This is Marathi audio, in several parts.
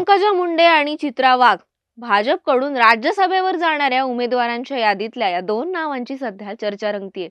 पंकजा मुंडे आणि चित्रा वाघ भाजपकडून राज्यसभेवर जाणाऱ्या उमेदवारांच्या यादीतल्या या दोन नावांची सध्या चर्चा रंगतीये.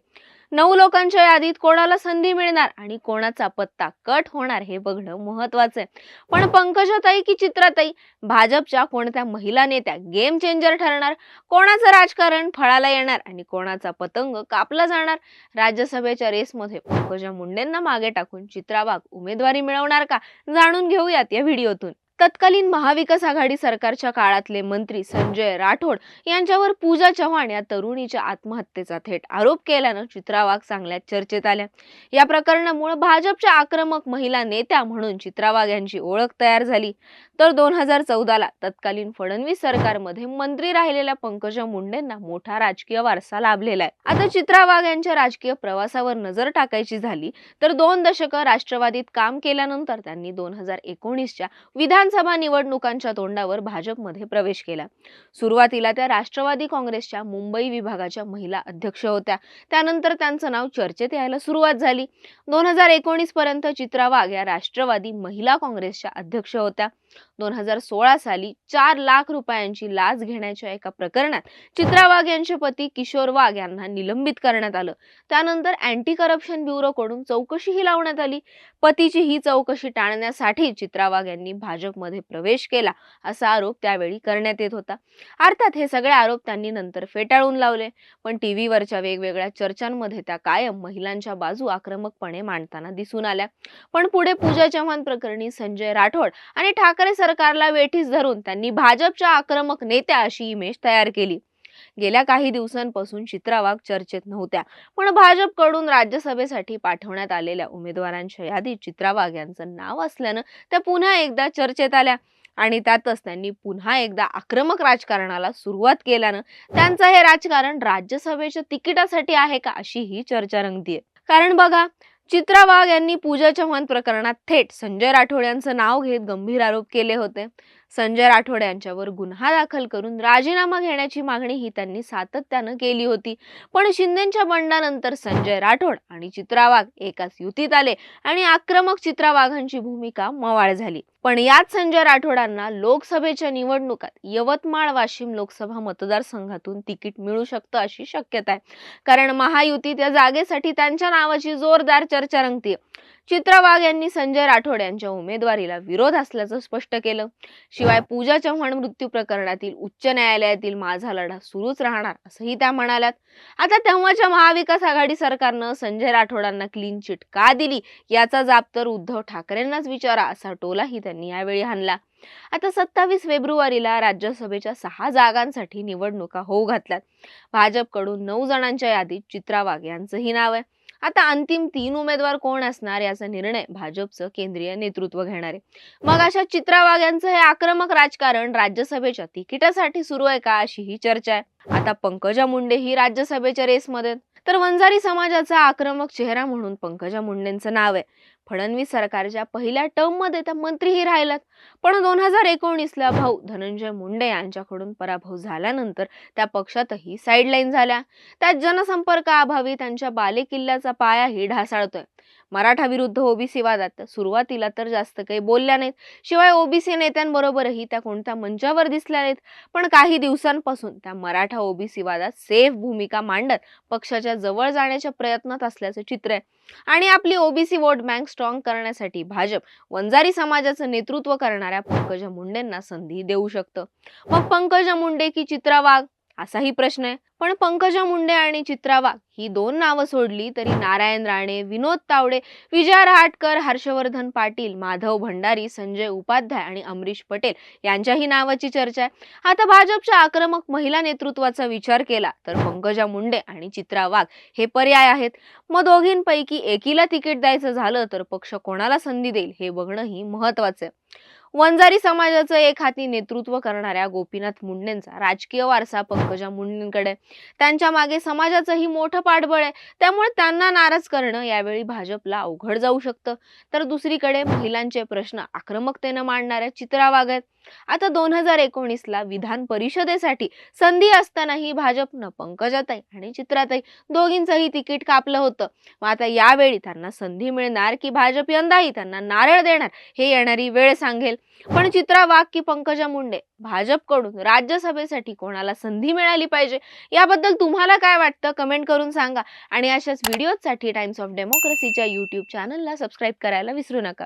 नऊ लोकांच्या यादीत कोणाला संधी मिळणार आणि कोणाचा पत्ता कट होणार हे बघणं महत्वाचं आहे पण पंकजाताई की चित्राताई? भाजपच्या कोणत्या महिला नेत्या गेम चेंजर ठरणार? कोणाचं राजकारण फळाला येणार आणि कोणाचा पतंग कापला जाणार? राज्यसभेच्या रेसमध्ये पंकजा मुंडेंना मागे टाकून चित्रा वाघ उमेदवारी मिळवणार का? जाणून घेऊयात या व्हिडिओतून. तत्कालीन महाविकास आघाडी सरकारच्या काळातले मंत्री संजय राठोड यांच्यावर पूजा चव्हाण या तरुणीच्या आत्महत्येचा थेट आरोप केल्यानं चित्रा वाघ चर्चेत आल्या. या प्रकरणामुळे भाजपच्या आक्रमक महिला नेत्या म्हणून चित्रा वाघ यांची ओळख तयार झाली. तर दोन हजार चौदाला तत्कालीन फडणवीस सरकारमध्ये मंत्री राहिलेल्या पंकजा मुंडेंना मोठा राजकीय वारसा लाभलेला आहे. आता चित्रा वाघ यांच्या राजकीय प्रवासावर नजर टाकायची झाली तर दोन दशकं राष्ट्रवादीत काम केल्यानंतर त्यांनी दोन हजार एकोणीसच्या विधान विधानसभा निवडणुकांच्या तोंडावर भाजपमध्ये प्रवेश केला. सुरुवातीला त्या राष्ट्रवादी काँग्रेसच्या मुंबई विभागाच्या महिला अध्यक्ष होत्या. त्यानंतर त्यांचं नाव चर्चेत यायला सुरुवात झाली. दोन हजार एकोणीस पर्यंत चित्रा वाघ या राष्ट्रवादी महिला काँग्रेसच्या अध्यक्ष होत्या. दोन हजार सोळा साली चार लाख रुपयांची लाच घेण्याच्या एका प्रकरणात चित्रा वाघ यांचे पती किशोर वाघ यांना निलंबित करण्यात आलं. त्यानंतर अँटी करप्शन ब्युरोकडून चौकशीही लावण्यात आली. पतीची ही चौकशी टाळण्यासाठी चित्रा वाघ यांनी भाजपमध्ये प्रवेश केला असा आरोप त्यावेळी करण्यात येत होता. अर्थात हे सगळे आरोप त्यांनी नंतर फेटाळून लावले. पण टीव्हीवरच्या वेगवेगळ्या चर्चांमध्ये त्या कायम महिलांच्या बाजू आक्रमकपणे मांडताना दिसून आल्या. पण पुढे पूजा चव्हाण प्रकरणी संजय राठोड आणि ठाकरे सरकारला वेठीस धरून त्यांनी भाजपच्या आक्रमक नेत्या अशी इमेज तयार केली. गेल्या काही दिवसांपासून चित्रा वाघ चर्चेत नव्हत्या. पण भाजपकडून राज्यसभेसाठी पाठवण्यात आलेल्या उमेदवारांच्या यादीत चित्रा वाघ यांचं नाव असल्यानं त्या पुन्हा एकदा चर्चेत आल्या. आणि त्यातच त्यांनी पुन्हा एकदा आक्रमक राजकारणाला सुरुवात केल्यानं त्यांचं हे राजकारण राज्यसभेच्या तिकिटासाठी आहे का अशी ही चर्चा रंगतीये कारण बघा चित्रा वाघ यांनी पूजा चव्हाण प्रकरणात थेट संजय राठोड यांचं नाव घेत गंभीर आरोप केले होते. संजय राठोड यांच्यावर गुन्हा दाखल करून राजीनामा घेण्याची मागणी ही त्यांनी सातत्यानं केली होती. पण शिंदेच्या बंडानंतर संजय राठोड आणि चित्रा वाघ एकाच युतीत आले आणि आक्रमक चित्रा वाघांची भूमिका मवाळ झाली. पण याच संजय राठोडांना लोकसभेच्या निवडणुकात यवतमाळ वाशिम लोकसभा मतदारसंघातून तिकीट मिळू शकतं अशी शक्यता आहे. कारण महायुतीत या जागेसाठी त्यांच्या नावाची जोरदार चर्चा रंगतीये. चित्रा वाघ यांनी संजय राठोड यांच्या उमेदवारीला विरोध असल्याचं स्पष्ट केलं. शिवाय पूजा चव्हाण मृत्यू प्रकरणातील उच्च न्यायालयातील माझा लढा सुरूच राहणार असंही त्या म्हणाल्यात. आता तेव्हाच्या महाविकास आघाडी सरकारनं संजय राठोडांना क्लीन चिट का दिली? याचा जाब तर उद्धव ठाकरेंनाच विचारा असा टोलाही त्यांनी यावेळी हाणला. आता सत्तावीस फेब्रुवारीला राज्यसभेच्या सहा जागांसाठी निवडणुका होऊ घातल्यात. भाजपकडून नऊ जणांच्या यादीत चित्रा वाघ यांचंही नाव आहे. आता अंतिम तीन उमेदवार कोण असणार याचा निर्णय भाजपचं केंद्रीय नेतृत्व घेणार आहे. मग अशा चित्रा वाघ यांचं हे आक्रमक राजकारण राज्यसभेच्या तिकिटासाठी सुरू आहे का अशी ही चर्चा आहे. आता पंकजा मुंडे ही राज्यसभेच्या रेसमध्ये तर वंजारी समाजाचा आक्रमक चेहरा म्हणून पंकजा मुंडेंचं नाव आहे. फडणवीस सरकारच्या पहिल्या टर्ममध्ये त्या मंत्रीही राहिल्यात पण दोन हजार एकोणीसला भाऊ धनंजय मुंडे यांच्याकडून पराभव झाल्यानंतर त्या पक्षातही साईडलाईन झाल्या. त्यात जनसंपर्काअभावी त्यांच्या बालेकिल्ल्याचा पायाही ढासाळतोय. मराठा विरुद्ध ओबीसी वादात सुरुवातीला तर जास्त काही बोलल्या नाहीत. शिवाय ओबीसी नेत्यांबरोबरही त्या कोणत्या मंचावर दिसल्या नाहीत. पण काही दिवसांपासून त्या मराठा ओबीसी वादात सेफ भूमिका मांडत पक्षाच्या जवळ जाण्याच्या प्रयत्नात असल्याचं चित्र आहे. आणि आपली ओबीसी वोट बँक स्ट्रॉंग करण्यासाठी भाजप वंजारी समाजाचं नेतृत्व करणाऱ्या पंकजा मुंडेंना संधी देऊ शकतं. मग पंकजा मुंडे की चित्रा वाघ असाही प्रश्न आहे. पण पंकजा मुंडे आणि चित्रा वाघ ही दोन नावं सोडली तरी नारायण राणे विनोद तावडे विजय रहाटकर हर्षवर्धन पाटील माधव भंडारी संजय उपाध्याय आणि अमरीश पटेल यांच्याही नावाची चर्चा आहे. आता भाजपच्या आक्रमक महिला नेतृत्वाचा विचार केला तर पंकजा मुंडे आणि चित्रा वाघ हे पर्याय आहेत. मग दोघींपैकी एकीला तिकीट द्यायचं झालं तर पक्ष कोणाला संधी देईल हे बघणंही महत्वाचं आहे. वंजारी समाजाचं एक हाती नेतृत्व करणाऱ्या गोपीनाथ मुंडेंचा राजकीय वारसा पंकजा मुंडेंकडे. त्यांच्या मागे समाजाचंही मोठं पाठबळ आहे. त्यामुळे त्यांना नाराज करणं यावेळी भाजपला अवघड जाऊ शकतं. तर दुसरीकडे महिलांचे प्रश्न आक्रमकतेनं मांडणाऱ्या चित्रा वाघ आहेत. आता दोन हजार एकोणीसला विधान परिषदेसाठी संधी असतानाही भाजपनं पंकजाताई आणि चित्राताई दोघींचंही तिकीट कापलं होतं. मग आता यावेळी त्यांना संधी मिळणार की भाजप यंदाही त्यांना नारळ देणार हे येणारी वेळ सांगेल. पण चित्रा वाघ की पंकजा मुंडे भाजपकडून राज्यसभेसाठी कोणाला संधी मिळाली पाहिजे? याबद्दल तुम्हाला काय वाटतं? कमेंट करून सांगा. आणि अशाच व्हिडिओसाठी टाइम्स ऑफ डेमोक्रेसीच्या युट्यूब चॅनलला सबस्क्राईब करायला विसरू नका.